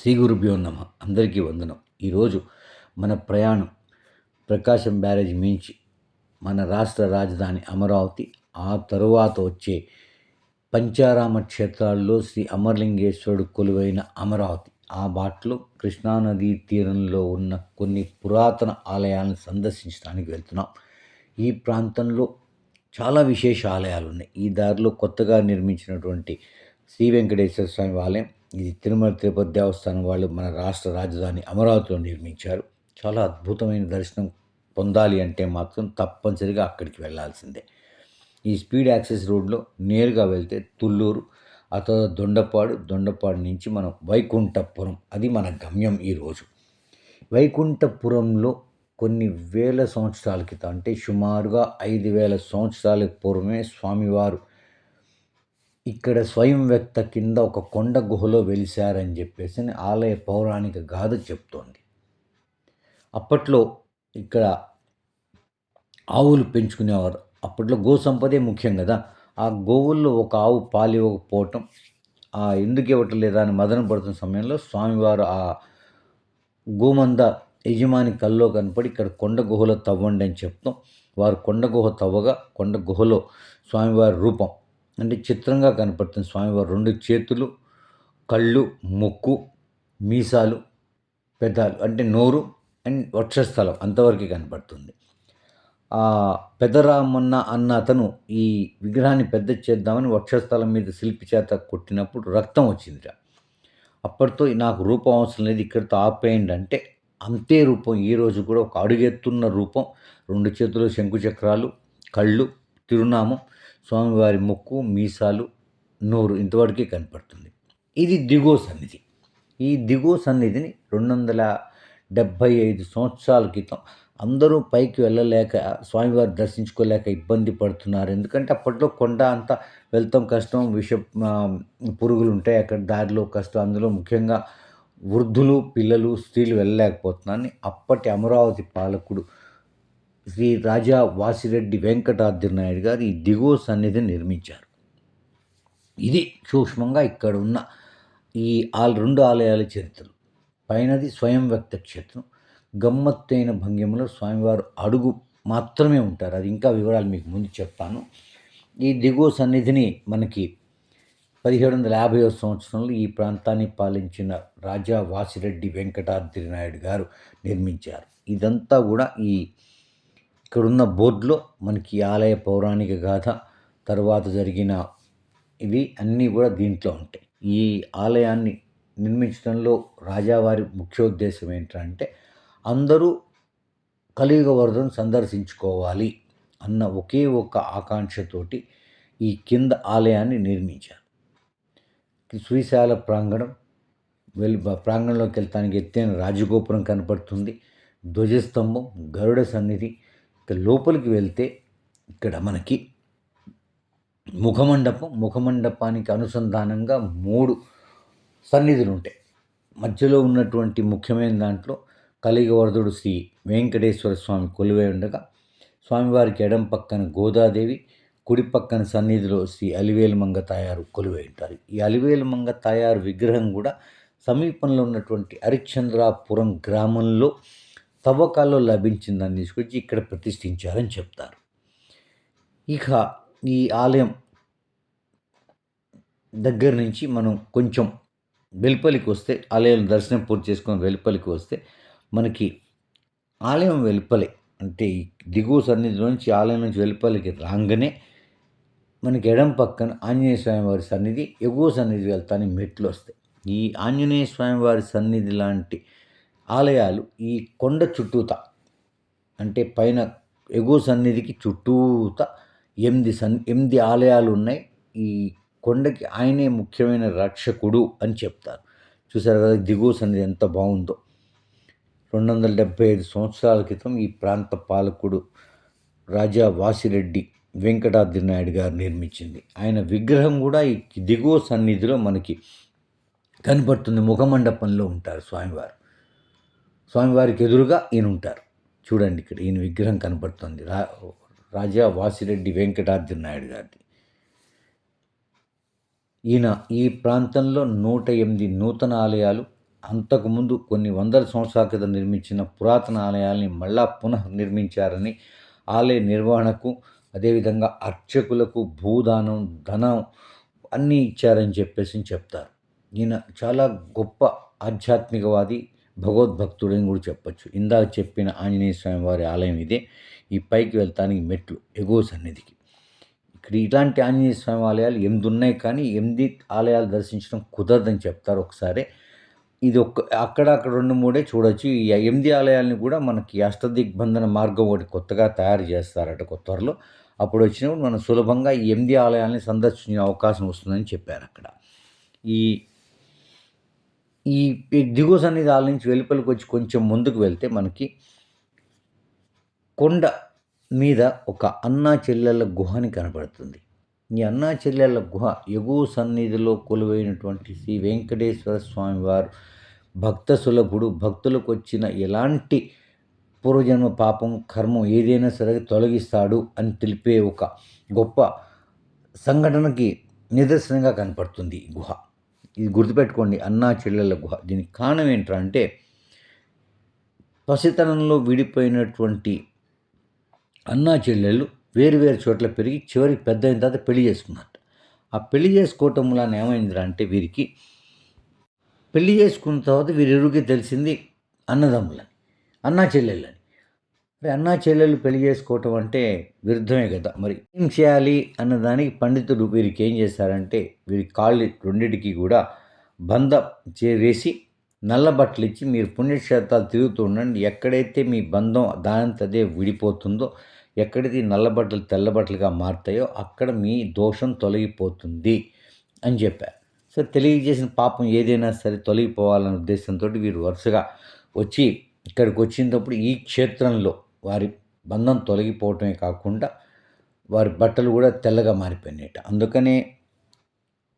శ్రీ గురుభ్యో నమ. అందరికీ వందనం. ఈరోజు మన ప్రయాణం ప్రకాశం బ్యారేజ్ మించి మన రాష్ట్ర రాజధాని అమరావతి ఆ తరువాత వచ్చే పంచారామ క్షేత్రాల్లో శ్రీ అమరలింగేశ్వరుడు కొలువైన అమరావతి. ఆ బాటలో కృష్ణానదీ తీరంలో ఉన్న కొన్ని పురాతన ఆలయాలను సందర్శించడానికి వెళ్తున్నాం. ఈ ప్రాంతంలో చాలా విశేష ఆలయాలు ఉన్నాయి ఈ దారిలో కొత్తగా నిర్మించినటువంటి శ్రీ వెంకటేశ్వర స్వామి ఆలయం ఇది తిరుమల తిరుపతి దేవస్థానం వాళ్ళు మన రాష్ట్ర రాజధాని అమరావతిలో నిర్మించారు. చాలా అద్భుతమైన దర్శనం పొందాలి అంటే మాత్రం తప్పనిసరిగా అక్కడికి వెళ్ళాల్సిందే. ఈ స్పీడ్ యాక్సెస్ రోడ్లో నేరుగా వెళ్తే తుళ్ళూరు ఆ తర్వాత దొండపాడు దొండపాడు నుంచి మనం వైకుంఠపురం అది మన గమ్యం ఈరోజు వైకుంఠపురంలో కొన్ని వేల సంవత్సరాల క్రితం అంటే సుమారుగా ఐదు వేల సంవత్సరాల పూర్వమే స్వామివారు ఇక్కడ స్వయం వ్యక్త కింద ఒక కొండ గుహలో వెలిశారని చెప్పేసి ఆలయ పౌరాణిక గాథ చెప్తోంది. అప్పట్లో ఇక్కడ ఆవులు పెంచుకునేవారు. అప్పట్లో గో సంపదే ముఖ్యం కదా. ఆ గోవుల్లో ఒక ఆవు పాలు ఇవ్వకపోవటం ఆ ఎందుకు ఇవ్వటం లేదా అని మదన పడుతున్న సమయంలో స్వామివారు ఆ గోమంద యజమాని కల్లో కనపడి ఇక్కడ కొండ గుహలో తవ్వండి అని చెప్తాం. వారు కొండ గుహ తవ్వగా కొండ గుహలో స్వామివారి రూపం అంటే చిత్రంగా కనపడుతుంది స్వామివారు. రెండు చేతులు కళ్ళు ముక్కు మీసాలు పెదాలు అంటే నోరు అండ్ వక్షస్థలం అంతవరకు కనపడుతుంది. ఆ పెదరామన్న అన్న అతను ఈ విగ్రహాన్ని పెద్ద చేద్దామని వక్షస్థలం మీద శిల్పి చేత కొట్టినప్పుడు రక్తం వచ్చిందిరా అప్పటితో నాకు రూపం అవసరం లేదు ఇక్కడితో ఆపేయండి అంటే అంతే రూపం. ఈరోజు కూడా ఒక అడుగెత్తున్న రూపం. రెండు చేతులు శంకుచక్రాలు కళ్ళు తిరునామం. స్వామివారి ముక్కు మీసాలు నోరు ఇంతవరకే కనపడుతుంది. ఇది దిగో సన్నిధి. ఈ దిగో సన్నిధిని రెండు వందల డెబ్భై ఐదు సంవత్సరాల క్రితం అందరూ పైకి వెళ్ళలేక స్వామివారి దర్శించుకోలేక ఇబ్బంది పడుతున్నారు. ఎందుకంటే అప్పట్లో కొండ అంతా వెళ్తాం కష్టం విష పురుగులు ఉంటాయి. అక్కడ దారిలో కష్టం. అందులో ముఖ్యంగా వృద్ధులు పిల్లలు స్త్రీలు వెళ్ళలేకపోతున్నారని అప్పటి అమరావతి పాలకుడు శ్రీ రాజా వాసిరెడ్డి వెంకటాద్రి నాయుడు గారు ఈ దిగువ సన్నిధిని నిర్మించారు. ఇది సూక్ష్మంగా ఇక్కడ ఉన్న ఈ ఆల్ రెండు ఆలయాల చరిత్రలు. పైనది స్వయం వ్యక్త క్షేత్రం. గమ్మత్తైన భంగిమలో స్వామివారు అడుగు మాత్రమే ఉంటారు. అది ఇంకా వివరాలు మీకు ముందు చెప్తాను. ఈ దిగువ సన్నిధిని మనకి పదిహేడు వందల యాభై సంవత్సరంలో ఈ ప్రాంతాన్ని పాలించిన రాజా వాసిరెడ్డి వెంకటాద్రి నాయుడు గారు నిర్మించారు. ఇదంతా కూడా ఈ ఇక్కడున్న బోర్డులో మనకి ఆలయ పౌరాణిక గాథ తర్వాత జరిగిన ఇవి అన్నీ కూడా దీంట్లో ఉంటాయి. ఈ ఆలయాన్ని నిర్మించడంలో రాజావారి ముఖ్యోద్దేశం ఏంటంటే అందరూ కలియుగ వరదను సందర్శించుకోవాలి అన్న ఒకే ఒక్క ఆకాంక్షతోటి ఈ కింద ఆలయాన్ని నిర్మించారు. శ్రీశాల ప్రాంగణం వెళ్ళి ప్రాంగణంలోకి వెళ్తానికి ఎత్తైన రాజగోపురం కనపడుతుంది. ధ్వజస్తంభం గరుడ సన్నిధి లోపలికి వెళ్తే ఇక్కడ మనకి ముఖమండపం ముఖమండపానికి అనుసంధానంగా మూడు సన్నిధులు ఉంటాయి. మధ్యలో ఉన్నటువంటి ముఖ్యమైన దాంట్లో కలిగవర్ధుడు శ్రీ వెంకటేశ్వర స్వామి కొలువై ఉండగా స్వామివారికి ఎడం పక్కన గోదాదేవి కుడి పక్కన సన్నిధిలో శ్రీ అలివేలు మంగ తాయారు కొలువై ఉంటారు. ఈ అలివేలు మంగ తాయారు విగ్రహం కూడా సమీపంలో ఉన్నటువంటి హరిశ్చంద్రాపురం గ్రామంలో తవ్వకాల్లో లభించిందని తీసుకొచ్చి ఇక్కడ ప్రతిష్ఠించారని చెప్తారు. ఇక ఈ ఆలయం దగ్గర నుంచి మనం కొంచెం వెలుపలికి వస్తే ఆలయం దర్శనం పూర్తి చేసుకొని వెలుపలికి వస్తే మనకి ఆలయం వెలుపలే అంటే దిగువ సన్నిధిలో నుంచి ఆలయం నుంచి వెలుపలికి రాగానే మనకి ఎడం పక్కన ఆంజనేయ స్వామివారి సన్నిధి ఎగువ సన్నిధి వెళ్తానికి మెట్లు వస్తాయి. ఈ ఆంజనేయ స్వామివారి సన్నిధి లాంటి ఆలయాలు ఈ కొండ చుట్టూత అంటే పైన ఎగువ సన్నిధికి చుట్టూత ఎనిమిది సన్ ఎనిమిది ఆలయాలు ఉన్నాయి ఈ కొండకి ఆయనే ముఖ్యమైన రక్షకుడు అని చెప్తారు. చూసారు కదా దిగువ సన్నిధి ఎంత బాగుందో. రెండు వందల డెబ్బై ఐదు సంవత్సరాల క్రితం ఈ ప్రాంత పాలకుడు రాజా వాసిరెడ్డి వెంకటాద్రి నాయుడు గారు నిర్మించింది. ఆయన విగ్రహం కూడా ఈ దిగువ సన్నిధిలో మనకి కనపడుతుంది. ముఖమండపంలో ఉంటారు స్వామివారు. స్వామివారికి ఎదురుగా ఈయన ఉంటారు చూడండి ఇక్కడ ఈయన విగ్రహం కనపడుతుంది. రా రాజా వాసిరెడ్డి వెంకటాద్రి నాయుడు గారిది. ఈయన ఈ ప్రాంతంలో నూట ఎనిమిది నూతన ఆలయాలు అంతకుముందు కొన్ని వందల సంవత్సరాల క్రితం నిర్మించిన పురాతన ఆలయాల్ని మళ్ళా పునః నిర్మించారని ఆలయ నిర్వహణకు అదేవిధంగా అర్చకులకు భూదానం ధనం అన్నీ ఇచ్చారని చెప్పేసి చెప్తారు. ఈయన చాలా గొప్ప ఆధ్యాత్మికవాది భగవద్భక్తుడని కూడా చెప్పచ్చు. ఇందాక చెప్పిన ఆంజనేయ స్వామి వారి ఆలయం ఇదే. ఈ పైకి వెళ్తానికి మెట్లు ఎగువ సన్నిధికి. ఇక్కడ ఇలాంటి ఆంజనేయ స్వామి ఆలయాలు ఎనిమిది ఉన్నాయి కానీ ఎనిమిది ఆలయాలు దర్శించడం కుదరదని చెప్తారు ఒకసారి. ఇది ఒక్క అక్కడ అక్కడ రెండు మూడే చూడొచ్చు. ఈ ఎనిమిది ఆలయాలని కూడా మనకి అష్టదిగ్బంధన మార్గం ఒకటి కొత్తగా తయారు చేస్తారట కొత్తలో అప్పుడు వచ్చినప్పుడు మనం సులభంగా ఈ ఎనిమిది ఆలయాల్ని సందర్శించే అవకాశం వస్తుందని చెప్పారు అక్కడ. ఈ ఈ దిగువ సన్నిధాల నుంచి వెలుపలికి వచ్చి కొంచెం ముందుకు వెళ్తే మనకి కొండ మీద ఒక అన్నా చెల్లెళ్ళ గుహని కనబడుతుంది. ఈ అన్నా చెల్లెళ్ళ గుహ ఎగువ సన్నిధిలో కొలువైనటువంటి శ్రీ వెంకటేశ్వర స్వామి వారు భక్త సులభుడు భక్తులకు వచ్చిన ఎలాంటి పూర్వజన్మ పాపం కర్మం ఏదైనా సరే తొలగిస్తాడు అని తెలిపే ఒక గొప్ప సంఘటనకి నిదర్శనంగా కనపడుతుంది ఈ గుహ. ఇది గుర్తుపెట్టుకోండి అన్నా చెల్లెల గుహ. దీనికి కారణం ఏంటంటే పసితనంలో విడిపోయినటువంటి అన్నా చెల్లెళ్ళు వేరు వేరు చోట్ల పెరిగి చివరికి పెద్ద అయిన తర్వాత పెళ్ళి చేసుకున్నట్టు. ఆ పెళ్ళి చేసుకోవటం వలన ఏమైందిరా అంటే వీరికి పెళ్ళి చేసుకున్న తర్వాత వీరిరుకి తెలిసింది అన్నదమ్ములని అన్నా చెల్లెళ్ళని. అన్నా చెల్లెలు పెళ్ళి చేసుకోవటం అంటే విరుద్ధమే కదా మరి? ఏం చేయాలి అన్నదానికి పండితుడు వీరికి ఏం చేశారంటే వీరి కాళ్ళు రెండింటికి కూడా బంధం చేసి నల్ల బట్టలు ఇచ్చి మీరు పుణ్యక్షేత్రాలు తిరుగుతూ ఉండండి. ఎక్కడైతే మీ బంధం దానంతదే విడిపోతుందో ఎక్కడైతే నల్ల బట్టలు తెల్ల బట్టలుగా మారుతాయో అక్కడ మీ దోషం తొలగిపోతుంది అని చెప్పారు. సో తెలియజేసిన పాపం ఏదైనా సరే తొలగిపోవాలనే ఉద్దేశంతో వీరు వరుసగా వచ్చి ఇక్కడికి వచ్చినప్పుడు ఈ క్షేత్రంలో వారి బంధం తొలగిపోవటమే కాకుండా వారి బట్టలు కూడా తెల్లగా మారిపోయినాయట. అందుకనే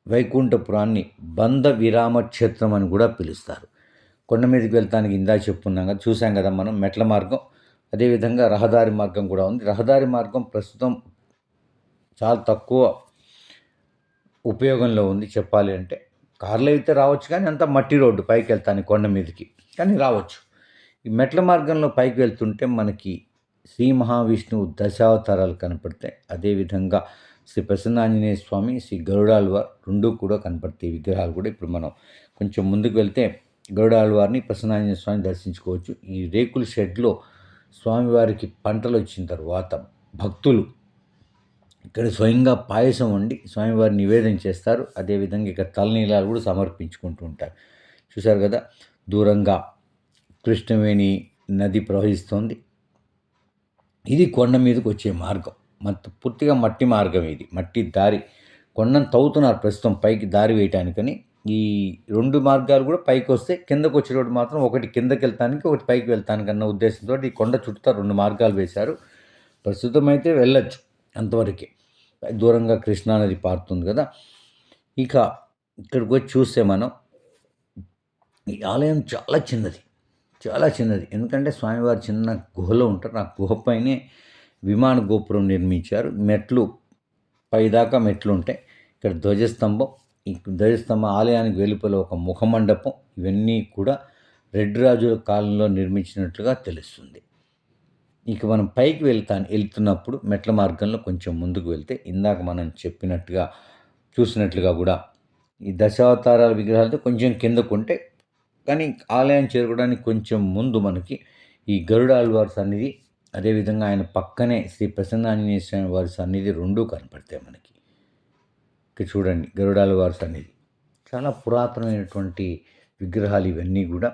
వైకుంఠపురాన్ని బంధ విరామ క్షేత్రం అని కూడా పిలుస్తారు. కొండ మీదకి వెళ్తానికి ఇందా చెప్పున్నాం కదా చూసాం కదా మనం మెట్ల మార్గం. అదేవిధంగా రహదారి మార్గం కూడా ఉంది. రహదారి మార్గం ప్రస్తుతం చాలా తక్కువ ఉపయోగంలో ఉంది చెప్పాలి అంటే. కార్లో అయితే రావచ్చు కానీ అంతా మట్టి రోడ్డు పైకి వెళ్తాను కొండ మీదకి. కానీ రావచ్చు. ఈ మెట్ల మార్గంలో పైకి వెళ్తుంటే మనకి శ్రీ మహావిష్ణువు దశావతారాలు కనపడతాయి. అదేవిధంగా శ్రీ ప్రసన్నాంజనేయ స్వామి శ్రీ గరుడాల్వార్ రెండు కూడా కనపడతాయి. విగ్రహాలు కూడా ఇప్పుడు మనం కొంచెం ముందుకు వెళ్తే గరుడాల్వారిని ప్రసన్నాంజనేయ స్వామిని దర్శించుకోవచ్చు. ఈ రేకుల షెడ్లో స్వామివారికి పంటలు వచ్చిన తర్వాత భక్తులు ఇక్కడ స్వయంగా పాయసం వండి స్వామివారి నివేదన చేస్తారు. అదేవిధంగా ఇక్కడ తలనీలాలు కూడా సమర్పించుకుంటూ ఉంటారు. చూశారు కదా? దూరంగా కృష్ణవేణి నది ప్రవహిస్తోంది. ఇది కొండ మీదకి వచ్చే మార్గం. మత్ పూర్తిగా మట్టి మార్గం ఇది. మట్టి దారి. కొండను తవ్వుతున్నారు ప్రస్తుతం పైకి దారి వేయటానికని. ఈ రెండు మార్గాలు కూడా పైకి వస్తే కిందకు వచ్చేటప్పుడు మాత్రం ఒకటి కిందకి వెళ్తానికి ఒకటి పైకి వెళ్తానికి అన్న ఉద్దేశంతో ఈ కొండ చుట్టూ రెండు మార్గాలు వేశారు. ప్రస్తుతం అయితే వెళ్ళచ్చు అంతవరకే. దూరంగా కృష్ణానది పారుతుంది కదా. ఇక ఇక్కడికి వచ్చి చూస్తే మనం ఈ ఆలయం చాలా చిన్నది. చాలా చిన్నది. ఎందుకంటే స్వామివారి చిన్న గుహలో ఉంటారు. ఆ గుహ పైనే విమాన గోపురం నిర్మించారు. మెట్లు పైదాకా మెట్లు ఉంటాయి. ఇక్కడ ధ్వజస్తంభం ఈ ధ్వజస్తంభం ఆలయానికి వెలుపల ఒక ముఖమండపం. ఇవన్నీ కూడా రెడ్ రాజుల కాలంలో నిర్మించినట్లుగా తెలుస్తుంది. ఇక మనం పైకి వెళ్తాను. వెళ్తున్నప్పుడు మెట్ల మార్గంలో కొంచెం ముందుకు వెళ్తే ఇందాక మనం చెప్పినట్టుగా చూసినట్లుగా కూడా ఈ దశావతారాల విగ్రహాలతో కొంచెం కిందకు ఉంటే కానీ ఆలయం చేరుకోవడానికి కొంచెం ముందు మనకి ఈ గరుడ ఆళ్వారి సన్నిధి అదేవిధంగా ఆయన పక్కనే శ్రీ ప్రసన్నాంజనేయ స్వామి వారి సన్నిధి రెండూ కనపడతాయి మనకి. ఇక్కడ చూడండి గరుడాల వారి సన్నిధి. చాలా పురాతనమైనటువంటి విగ్రహాలు ఇవన్నీ కూడా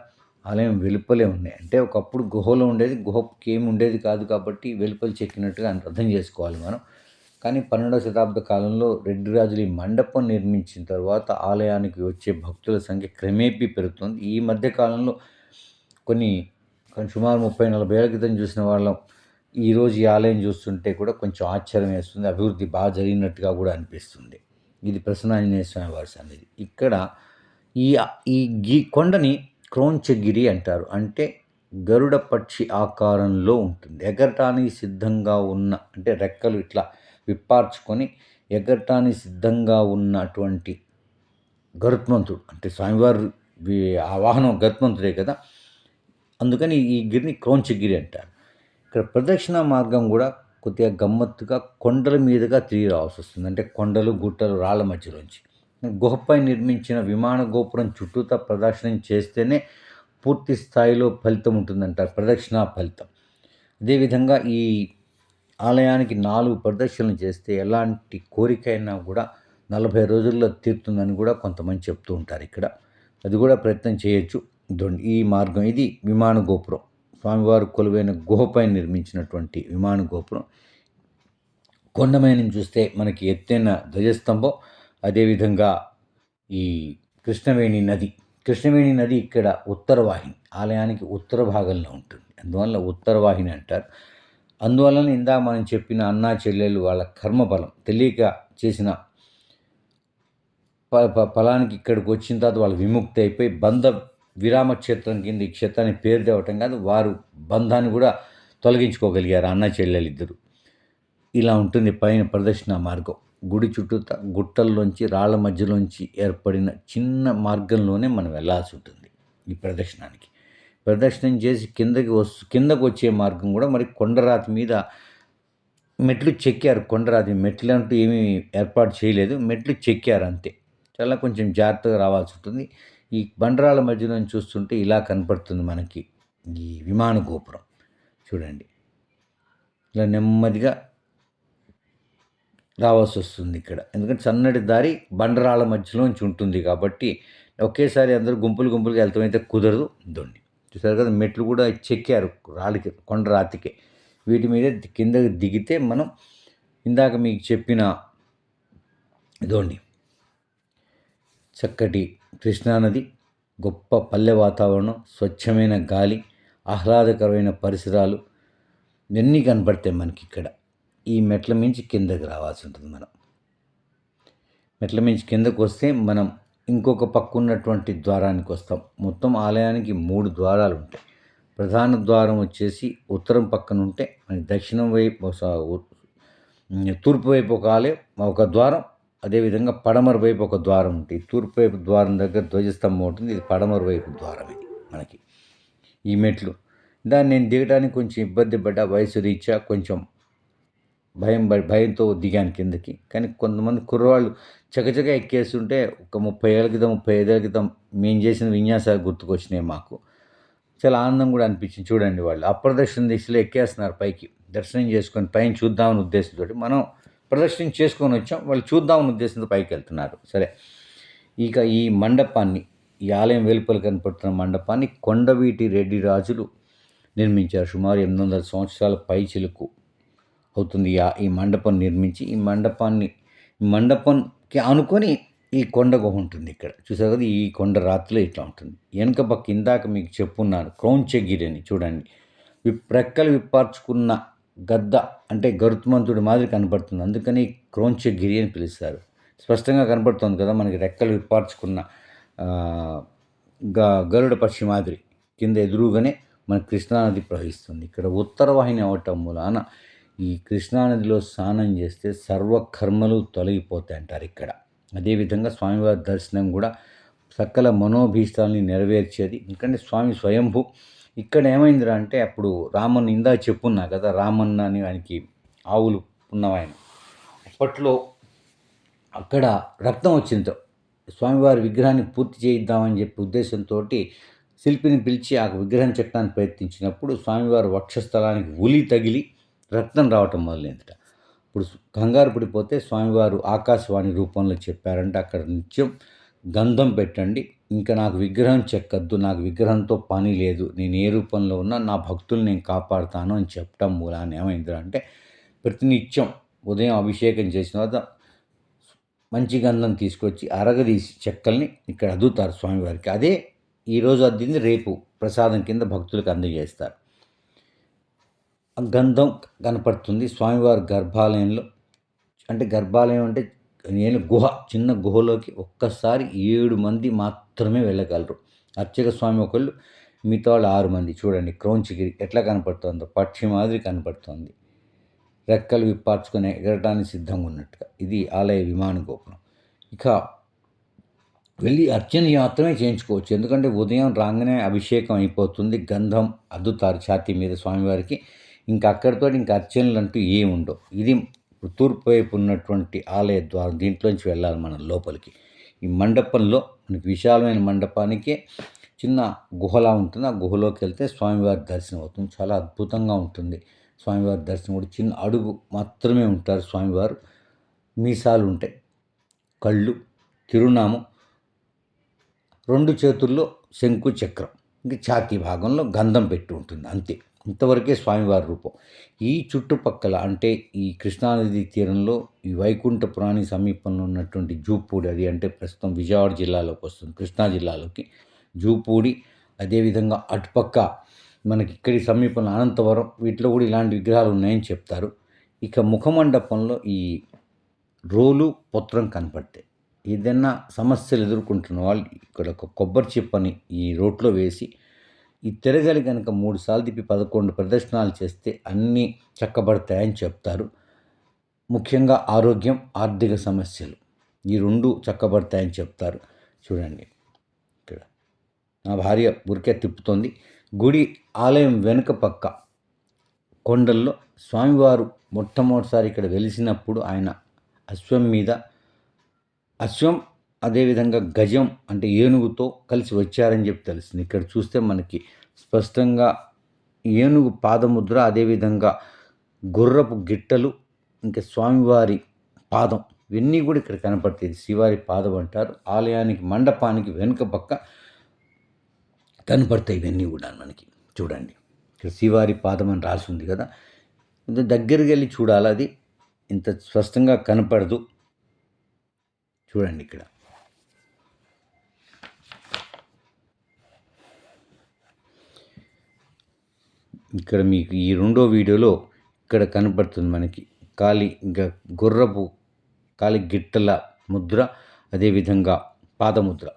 ఆలయం వెలుపలే ఉన్నాయి. అంటే ఒకప్పుడు గుహలో ఉండేది గుహకి ఏమి ఉండేది కాదు కాబట్టి వెలుపల చెక్కినట్టుగా అర్థం చేసుకోవాలి మనం. కానీ పన్నెండవ శతాబ్ద కాలంలో రెడ్డి రాజులు ఈ మండపం నిర్మించిన తర్వాత ఆలయానికి వచ్చే భక్తుల సంఖ్య క్రమేపీ పెరుగుతుంది. ఈ మధ్య కాలంలో కొన్ని సుమారు ముప్పై నలభై ఏళ్ళ క్రితం చూసిన వాళ్ళం ఈరోజు ఈ ఆలయం చూస్తుంటే కూడా కొంచెం ఆశ్చర్యం వేస్తుంది అభివృద్ధి బాగా జరిగినట్టుగా కూడా అనిపిస్తుంది. ఇది ప్రసన్నాంజనేయ స్వామి వారి సన్నిధి. ఇక్కడ ఈ ఈ గీ కొండని క్రోంచగిరి అంటారు. అంటే గరుడ పక్షి ఆకారంలో ఉంటుంది. ఎగరటానికి సిద్ధంగా ఉన్న అంటే రెక్కలు ఇట్లా విప్పార్చుకొని ఎగరటానికి సిద్ధంగా ఉన్నటువంటి గరుత్మంతుడు అంటే స్వామివారు ఆ వాహనం గరుత్మంతుడే కదా. అందుకని ఈ గిరిని క్రౌంచగిరి అంటారు. ఇక్కడ ప్రదక్షిణ మార్గం కూడా కొద్దిగా గమ్మత్తుగా కొండల మీదుగా తిరిగి రావాల్సి వస్తుంది. అంటే కొండలు గుట్టలు రాళ్ళ మధ్యలోంచి. గుహపై నిర్మించిన విమాన గోపురం చుట్టూతా ప్రదక్షిణం చేస్తేనే పూర్తి స్థాయిలో ఫలితం ఉంటుందంటారు. ప్రదక్షిణా ఫలితం. అదేవిధంగా ఈ ఆలయానికి నాలుగు ప్రదక్షిణలు చేస్తే ఎలాంటి కోరికైనా కూడా నలభై రోజుల్లో తీరుతుందని కూడా కొంతమంది చెప్తూ ఉంటారు ఇక్కడ. అది కూడా ప్రయత్నం చేయొచ్చు. ఈ మార్గం ఇది విమాన గోపురం. స్వామివారు కొలువైన గుహపై నిర్మించినటువంటి విమాన గోపురం. కొండమైన చూస్తే మనకి ఎత్తైన ధ్వజస్తంభం అదేవిధంగా ఈ కృష్ణవేణి నది. కృష్ణవేణి నది ఇక్కడ ఉత్తర వాహిని ఆలయానికి ఉత్తర భాగంలో ఉంటుంది. అందువల్ల ఉత్తరవాహిని అంటారు. అందువలన ఇందా మనం చెప్పిన అన్నా చెల్లెలు వాళ్ళ కర్మబలం తెలియక చేసిన ఫలానికి ఇక్కడికి వచ్చిన తర్వాత వాళ్ళు విముక్తి అయిపోయి బంధ విరామ క్షేత్రం కింద ఈ క్షేత్రాన్ని పేరు తేవటం కాదు వారు బంధాన్ని కూడా తొలగించుకోగలిగారు అన్న చెల్లెలు ఇద్దరు. ఇలా ఉంటుంది పైన ప్రదర్శన మార్గం. గుడి చుట్టూ గుట్టల్లోంచి రాళ్ళ మధ్యలోంచి ఏర్పడిన చిన్న మార్గంలోనే మనం వెళ్ళాల్సి ఉంటుంది ఈ ప్రదర్శనానికి ప్రదర్శనం చేసి కిందకి వస్తు కిందకు వచ్చే మార్గం కూడా మరి కొండరాతి మీద మెట్లు చెక్కారు. కొండరాతి మెట్లు అంటూ ఏమీ ఏర్పాటు చేయలేదు. మెట్లు చెక్కారు అంతే. చాలా కొంచెం జాగ్రత్తగా రావాల్సి ఉంటుంది. ఈ బండరాల మధ్యలో చూస్తుంటే ఇలా కనపడుతుంది మనకి ఈ విమాన గోపురం. చూడండి. ఇలా నెమ్మదిగా రావాల్సి వస్తుంది ఇక్కడ. ఎందుకంటే సన్నటి దారి బండరాల మధ్యలోంచి ఉంటుంది కాబట్టి ఒకేసారి అందరూ గుంపులు గుంపులుగా వెళ్తామైతే కుదరదు. దొండి. చూసారు కదా మెట్లు కూడా చెక్కారు రాళ్ళకి కొండ రాతికి. వీటి మీద కిందకి దిగితే మనం ఇందాక మీకు చెప్పిన ఇదోండి. చక్కటి కృష్ణానది గొప్ప పల్లె వాతావరణం స్వచ్ఛమైన గాలి ఆహ్లాదకరమైన పరిసరాలు ఇవన్నీ కనపడతాయి మనకి ఇక్కడ. ఈ మెట్ల మించి కిందకి రావాల్సి ఉంటుంది మనం. మెట్ల మించి కిందకు వస్తే మనం ఇంకొక పక్క ఉన్నటువంటి ద్వారానికి వస్తాం. మొత్తం ఆలయానికి మూడు ద్వారాలు ఉంటాయి ప్రధాన ద్వారం వచ్చేసి ఉత్తరం పక్కన ఉంటే మన దక్షిణం వైపు తూర్పు వైపు ఒక ఆలయం ఒక ద్వారం అదేవిధంగా పడమర వైపు ఒక ద్వారం ఉంటుంది. తూర్పు వైపు ద్వారం దగ్గర ధ్వజస్తంభం ఉంటుంది. ఇది పడమర వైపు ద్వారం ఇది మనకి ఈ మెట్లు. దాన్ని నేను దిగడానికి కొంచెం ఇబ్బంది పడ్డా వయసు రీత్యా కొంచెం భయం భయంతో దిగాను కిందకి. కానీ కొంతమంది కుర్రవాళ్ళు చకచక ఎక్కేస్తుంటే ఒక ముప్పై ఏళ్ళ క్రితం ముప్పై ఐదేళ్ళ క్రితం మేము చేసిన విన్యాసాలు గుర్తుకొచ్చినాయి మాకు. చాలా ఆనందం కూడా అనిపించింది. చూడండి వాళ్ళు. అప్రదర్శన దిశలో ఎక్కేస్తున్నారు పైకి. దర్శనం చేసుకొని పైన చూద్దామని ఉద్దేశంతో మనం ప్రదర్శన చేసుకొని వచ్చాం. వాళ్ళు చూద్దామని ఉద్దేశంతో పైకి వెళ్తున్నారు. సరే. ఇక ఈ మండపాన్ని ఈ ఆలయం వెలుపల కనపడుతున్న మండపాన్ని కొండవీటి రెడ్డి రాజులు నిర్మించారు. సుమారు ఎనిమిది వందల సంవత్సరాల పైచిలకు అవుతుంది. ఈ మండపం నిర్మించి ఈ మండపాన్ని మండపం ఆనుకొని ఈ కొండ గుహ ఉంటుంది ఇక్కడ. చూసారు కదా ఈ కొండ రాత్రిలో ఇట్లా ఉంటుంది. వెనక పక్క ఇందాక మీకు చెప్పున్నాను క్రౌంచగిరి అని చూడండి రెక్కలు విప్పార్చుకున్న గద్ద అంటే గరుత్మంతుడి మాదిరి కనపడుతుంది. అందుకని క్రౌంచగిరి అని పిలుస్తారు. స్పష్టంగా కనపడుతుంది కదా మనకి రెక్కలు విప్పార్చుకున్న గరుడ పక్షి మాదిరి కింద ఎదురుగానే మన కృష్ణానది ప్రవహిస్తుంది. ఇక్కడ ఉత్తర వాహిని అవటం మూలాన ఈ కృష్ణానదిలో స్నానం చేస్తే సర్వకర్మలు తొలగిపోతాయి అంటారు ఇక్కడ అదేవిధంగా స్వామివారి దర్శనం కూడా సకల మనోభీష్టాలని నెరవేర్చేది. ఎందుకంటే స్వామి స్వయంభూ. ఇక్కడ ఏమైందిరా అంటే అప్పుడు రామన్ ఇందా చెప్పున్నా కదా రామన్న అని ఆయనకి ఆవులు ఉన్నవాయన. అప్పట్లో అక్కడ రక్తం వచ్చిందో. స్వామివారి విగ్రహాన్ని పూర్తి చేయిద్దామని చెప్పి ఉద్దేశంతో శిల్పిని పిలిచి ఆ విగ్రహం చెక్కడానికి ప్రయత్నించినప్పుడు స్వామివారి వక్షస్థలానికి ఉలి తగిలి రక్తం రావటం మొదలైందిట. ఇప్పుడు కంగారు పడిపోతే స్వామివారు ఆకాశవాణి రూపంలో చెప్పారంటే అక్కడ నిత్యం గంధం పెట్టండి ఇంకా నాకు విగ్రహం చెక్కద్దు నాకు విగ్రహంతో పని లేదు నేను ఏ రూపంలో ఉన్నా నా భక్తులు నేను కాపాడుతాను అని చెప్పటం మూలాన్ని ఏమైందిరా అంటే ప్రతినిత్యం ఉదయం అభిషేకం చేసిన తర్వాత మంచి గంధం తీసుకొచ్చి అరగదీసి చెక్కల్ని ఇక్కడ అద్దుతారు స్వామివారికి. అదే ఈరోజు అద్దింది రేపు ప్రసాదం కింద భక్తులకు అందజేస్తారు. గంధం కనపడుతుంది. స్వామివారి గర్భాలయంలో అంటే గర్భాలయం అంటే నేను గుహ చిన్న గుహలోకి ఒక్కసారి ఏడు మంది మాత్రమే వెళ్ళగలరు. అర్చక స్వామి ఒకళ్ళు మిగతా వాళ్ళు ఆరు మంది. చూడండి క్రౌంచిగిరి ఎట్లా కనపడుతుందో పక్షి మాదిరి కనపడుతుంది. రెక్కలు విప్పార్చుకుని ఎగరటానికి సిద్ధంగా ఉన్నట్టుగా. ఇది ఆలయ విమాన గోపురం. ఇక వెళ్ళి అర్చన మాత్రమే చేయించుకోవచ్చు. ఎందుకంటే ఉదయం రాగానే అభిషేకం అయిపోతుంది. గంధం అద్దుతారు ఛాతీ మీద స్వామివారికి. ఇంకా అక్కడితో ఇంకా అర్చనలు అంటూ ఏమి ఉండవు. ఇది తూర్పు వైపు ఉన్నటువంటి ఆలయ ద్వారం దీంట్లోంచి వెళ్ళాలి మనం లోపలికి. ఈ మండపంలో మనకి విశాలమైన మండపానికే చిన్న గుహలా ఉంటుంది. ఆ గుహలోకి వెళ్తే స్వామివారి దర్శనం అవుతుంది. చాలా అద్భుతంగా ఉంటుంది. స్వామివారి దర్శనం కూడా చిన్న అడుగు మాత్రమే ఉంటారు స్వామివారు. మీసాలు ఉంటాయి. కళ్ళు తిరునామం రెండు చేతుల్లో శంకు చక్రం. ఇంకా ఛాతీ భాగంలో గంధం పెట్టి ఉంటుంది. అంతే. ఇంతవరకే స్వామివారి రూపం. ఈ చుట్టుపక్కల అంటే ఈ కృష్ణానది తీరంలో ఈ వైకుంఠపురాణి సమీపంలో ఉన్నటువంటి జూపూడి అది అంటే ప్రస్తుతం విజయవాడ జిల్లాలోకి వస్తుంది కృష్ణా జిల్లాలోకి. జూపూడి అదేవిధంగా అటుపక్క మనకి ఇక్కడి సమీపంలో అనంతవరం వీటిలో కూడా ఇలాంటి విగ్రహాలు ఉన్నాయని చెప్తారు. ఇక ముఖమండపంలో ఈ రోలు పొత్రం కనపడతాయి ఏదైనా సమస్యలు ఎదుర్కొంటున్న వాళ్ళు ఇక్కడ ఒక కొబ్బరి చిప్పని ఈ రోడ్లో వేసి ఈ తిరగలి కనుక మూడు సార్లు తిప్పి పదకొండు ప్రదర్శనలు చేస్తే అన్నీ చక్కబడతాయని చెప్తారు. ముఖ్యంగా ఆరోగ్యం ఆర్థిక సమస్యలు. ఈ రెండు చక్కబడతాయని చెప్తారు. చూడండి ఇక్కడ. నా భార్య ఊరికే తిప్పుతోంది. గుడి ఆలయం వెనుక పక్క కొండల్లో స్వామివారు మొట్టమొదటిసారి ఇక్కడ వెలిసినప్పుడు ఆయన అశ్వం మీద అశ్వం అదేవిధంగా గజం అంటే ఏనుగుతో కలిసి వచ్చారని చెప్పి తెలుస్తుంది. ఇక్కడ చూస్తే మనకి స్పష్టంగా ఏనుగు పాదముద్ర అదేవిధంగా గుర్రపు గిట్టలు ఇంకా స్వామివారి పాదం ఇవన్నీ కూడా ఇక్కడ కనపడుతుంది శివారి పాదం అంటారు. ఆలయానికి మండపానికి వెనుక పక్క కనపడతాయి ఇవన్నీ కూడా మనకి. చూడండి. ఇక్కడ శ్రీవారి పాదం అని రాసి ఉంది కదా. దగ్గరికి వెళ్ళి చూడాలి. అది ఇంత స్పష్టంగా కనపడదు. చూడండి ఇక్కడ. ఇక్కడ మీకు ఈ రెండో వీడియోలో ఇక్కడ కనపడుతుంది మనకి కాలి ఇంకా గుర్రపు కాలి గిట్టల ముద్ర అదేవిధంగా పాదముద్ర.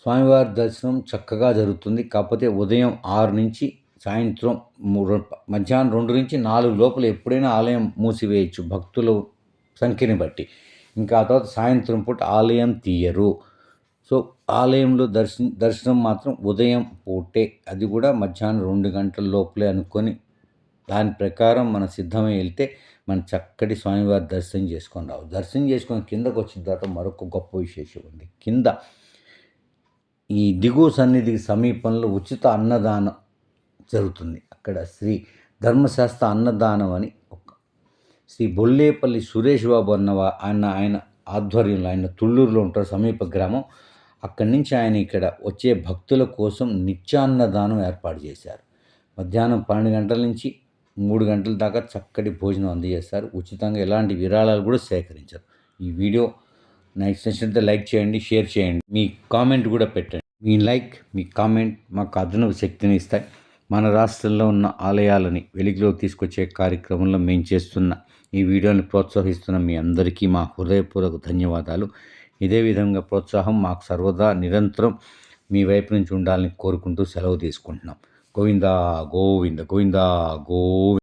స్వామివారి దర్శనం చక్కగా జరుగుతుంది. కాకపోతే ఉదయం ఆరు నుంచి సాయంత్రం మధ్యాహ్నం రెండు నుంచి నాలుగు లోపల ఎప్పుడైనా ఆలయం మూసివేయచ్చు. భక్తుల సంఖ్యని బట్టి. ఇంకా ఆ తర్వాత సాయంత్రం పూట ఆలయం తీయరు. సో ఆలయంలో దర్శనం దర్శనం మాత్రం ఉదయం పూటే. అది కూడా మధ్యాహ్నం రెండు గంటల లోపలే అనుకొని దాని ప్రకారం మనం సిద్ధమై వెళ్తే మన చక్కటి స్వామివారి దర్శనం చేసుకొని రావు దర్శనం చేసుకొని కిందకు వచ్చిన తర్వాత మరొక గొప్ప విశేషం ఉంది. కింద ఈ దిగువ సన్నిధికి సమీపంలో ఉచిత అన్నదానం జరుగుతుంది. అక్కడ శ్రీ ధర్మశాస్త్ర అన్నదానం అని ఒక శ్రీ బొల్లేపల్లి సురేష్ బాబు అన్న ఆయన ఆయన ఆధ్వర్యంలో ఆయన తుళ్ళూరులో ఉంటారు సమీప గ్రామం. అక్కడి నుంచి ఆయన ఇక్కడ వచ్చే భక్తుల కోసం నిత్యాన్నదానం ఏర్పాటు చేశారు. మధ్యాహ్నం పన్నెండు గంటల నుంచి మూడు గంటల దాకా చక్కటి భోజనం అందజేస్తారు ఉచితంగా ఎలాంటి విరాళాలు కూడా సేకరించారు. ఈ వీడియో నెక్స్ట్ నచ్చినట్లయితే లైక్ చేయండి షేర్ చేయండి. మీ కామెంట్ కూడా పెట్టండి. మీ లైక్ మీ కామెంట్ మాకు అదనపు శక్తిని ఇస్తాయి. మన రాష్ట్రంలో ఉన్న ఆలయాలని వెలుగులోకి తీసుకొచ్చే కార్యక్రమంలో మేము చేస్తున్న ఈ వీడియోని ప్రోత్సహిస్తున్న మీ అందరికీ మా హృదయపూర్వక ధన్యవాదాలు. ఇదే విధంగా ప్రోత్సాహం మాకు సర్వదా నిరంతరం మీ వైపు నుంచి ఉండాలని కోరుకుంటూ సెలవు తీసుకుంటున్నాం. గోవిందా గోవింద గోవిందా గోవింద